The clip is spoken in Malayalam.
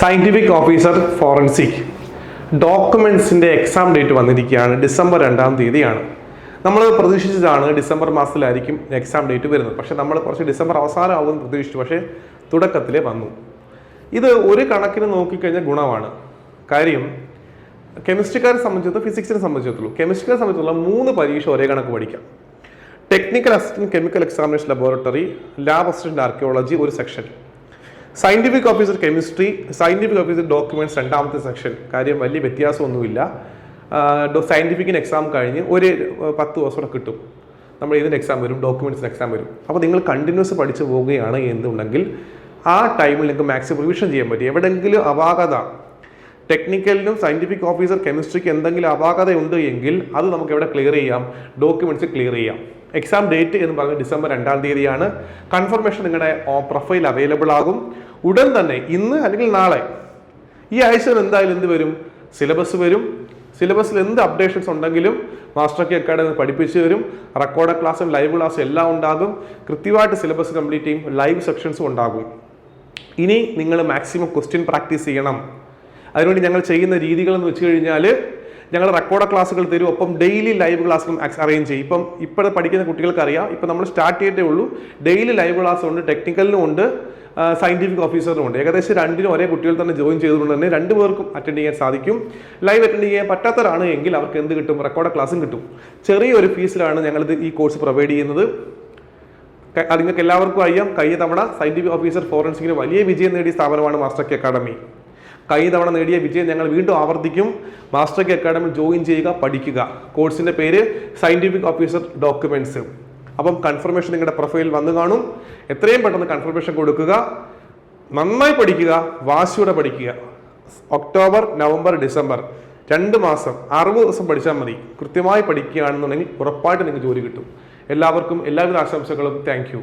സയന്റിഫിക് ഓഫീസർ ഫോറൻസിക് ഡോക്യുമെൻസിന്റെ എക്സാം ഡേറ്റ് വന്നിരിക്കുകയാണ്. ഡിസംബർ രണ്ടാം തീയതിയാണ്. നമ്മൾ പ്രതീക്ഷിച്ചതാണ് ഡിസംബർ മാസത്തിലായിരിക്കും എക്സാം ഡേറ്റ് വരുന്നത്. പക്ഷേ നമ്മൾ കുറച്ച് ഡിസംബർ അവസാനം ആവുമെന്ന് പ്രതീക്ഷിച്ചു. പക്ഷേ തുടക്കത്തിലേ വന്നു. ഇത് ഒരു കണക്കിന് നോക്കിക്കഴിഞ്ഞാൽ ഗുണമാണ്. കാര്യം കെമിസ്ട്രിക്കാരെ സംബന്ധിച്ചിടത്തോളം ഫിസിക്സിനെ സംബന്ധിച്ചിടത്തോളം കെമിസ്ട്രിക്കാരെ സംബന്ധിച്ചിടത്തോളം മൂന്ന് പരീക്ഷ ഒരേ കണക്ക് പഠിക്കാം. Technical assistant chemical examination laboratory lab assistant archaeology ഒരു section scientific officer chemistry scientific officer documents രണ്ടാമത്തെ സെക്ഷൻ കാര്യം വലിയ വ്യത്യാസമൊന്നുമില്ല. സയന്റിഫിക്കിന് എക്സാം കഴിഞ്ഞ് ഒരു പത്ത് ദിവസം കൂടെ കിട്ടും. നമ്മൾ ഇതിന്റെ എക്സാം വരും ഡോക്യുമെന്റ്സിന് എക്സാം വരും. അപ്പോൾ നിങ്ങൾ കണ്ടിന്യൂസ് പഠിച്ചു പോവുകയാണ് എന്നുണ്ടെങ്കിൽ ആ ടൈമിൽ നിങ്ങൾക്ക് മാക്സിമം റിവിഷൻ ചെയ്യാൻ പറ്റും. എവിടെയെങ്കിലും അപാകത. ടെക്നിക്കലിനും സയന്റിഫിക് ഓഫീസർ കെമിസ്ട്രിക്ക് എന്തെങ്കിലും അപാകത ഉണ്ട് എങ്കിൽ അത് നമുക്ക് എവിടെ ക്ലിയർ ചെയ്യാം? ഡോക്യുമെന്റ്സ് ക്ലിയർ ചെയ്യാം. എക്സാം ഡേറ്റ് എന്ന് പറഞ്ഞ ഡിസംബർ രണ്ടാം തീയതിയാണ്. കൺഫർമേഷൻ നിങ്ങളുടെ പ്രൊഫൈൽ അവൈലബിൾ ആകും. ഉടൻ തന്നെ ഇന്ന് അല്ലെങ്കിൽ നാളെ ഈ ആഴ്ചയിൽ എന്തായാലും എന്ത് വരും? സിലബസ് വരും. സിലബസിൽ എന്ത് അപ്ഡേഷൻസ് ഉണ്ടെങ്കിലും മാസ്റ്റർ കെ അക്കാഡമി പഠിപ്പിച്ചു തരും. റെക്കോർഡ് ക്ലാസ്സും ലൈവ് ക്ലാസ്സും എല്ലാം ഉണ്ടാകും. കൃത്യമായിട്ട് സിലബസ് കംപ്ലീറ്റ് ചെയ്യും. ലൈവ് സെക്ഷൻസും ഉണ്ടാകും. ഇനി നിങ്ങൾ മാക്സിമം ക്വസ്റ്റ്യൻ പ്രാക്ടീസ് ചെയ്യണം. അതിനുവേണ്ടി ഞങ്ങൾ ചെയ്യുന്ന രീതികളെന്ന് വെച്ച് കഴിഞ്ഞാൽ ഞങ്ങൾ റെക്കോർഡ് ക്ലാസ്സുകൾ തരും. ഒപ്പം ഡെയിലി ലൈവ് ക്ലാസ്സുകളും അറേഞ്ച് ചെയ്യും. ഇപ്പം ഇപ്പോഴത്തെ പഠിക്കുന്ന കുട്ടികൾക്ക് അറിയാം ഇപ്പം നമ്മൾ സ്റ്റാർട്ട് ചെയ്തേ ഉള്ളൂ. ഡെയിലി ലൈവ് ക്ലാസ് ഉണ്ട് ടെക്നിക്കലിനും ഉണ്ട് സയന്റിഫിക് ഓഫീസറിനും ഉണ്ട്. ഏകദേശം രണ്ടിനും ഒരേ കുട്ടികൾ തന്നെ ജോയിൻ ചെയ്തുകൊണ്ട് തന്നെ രണ്ട് പേർക്കും അറ്റൻഡ് ചെയ്യാൻ സാധിക്കും. ലൈവ് അറ്റൻഡ് ചെയ്യാൻ പറ്റാത്തവരാണ് എങ്കിൽ അവർക്ക് എന്ത് കിട്ടും? റെക്കോർഡ് ക്ലാസ്സും കിട്ടും. ചെറിയൊരു ഫീസിലാണ് ഞങ്ങളിത് ഈ കോഴ്സ് പ്രൊവൈഡ് ചെയ്യുന്നത്. നിങ്ങൾക്ക് എല്ലാവർക്കും അറിയാം. കഴിഞ്ഞ തവണ സയന്റിഫിക് ഓഫീസർ ഫോറൻസിക്കിന് വലിയ വിജയം നേടിയ സ്ഥാപനമാണ് മാസ്റ്റർ അക്കാഡമി കഴിഞ്ഞ തവണ നേടിയ വിജയം ഞങ്ങൾ വീണ്ടും ആവർത്തിക്കും. മാസ്റ്റർ കെ അക്കാഡമി ജോയിൻ ചെയ്യുക പഠിക്കുക. കോഴ്സിന്റെ പേര് സയന്റിഫിക് ഓഫീസർ ഡോക്യുമെന്റ്സ് അപ്പം കൺഫർമേഷൻ നിങ്ങളുടെ പ്രൊഫൈൽ വന്നു കാണും. എത്രയും പെട്ടെന്ന് കൺഫർമേഷൻ കൊടുക്കുക. നന്നായി പഠിക്കുക. വാശിയോടെ പഠിക്കുക. ഒക്ടോബർ നവംബർ ഡിസംബർ രണ്ട് മാസം അറുപത് ദിവസം പഠിച്ചാൽ മതി. കൃത്യമായി പഠിക്കുകയാണെന്നുണ്ടെങ്കിൽ ഉറപ്പായിട്ട് നിങ്ങൾക്ക് ജോലി കിട്ടും. എല്ലാവർക്കും എല്ലാവിധ ആശംസകളും. താങ്ക്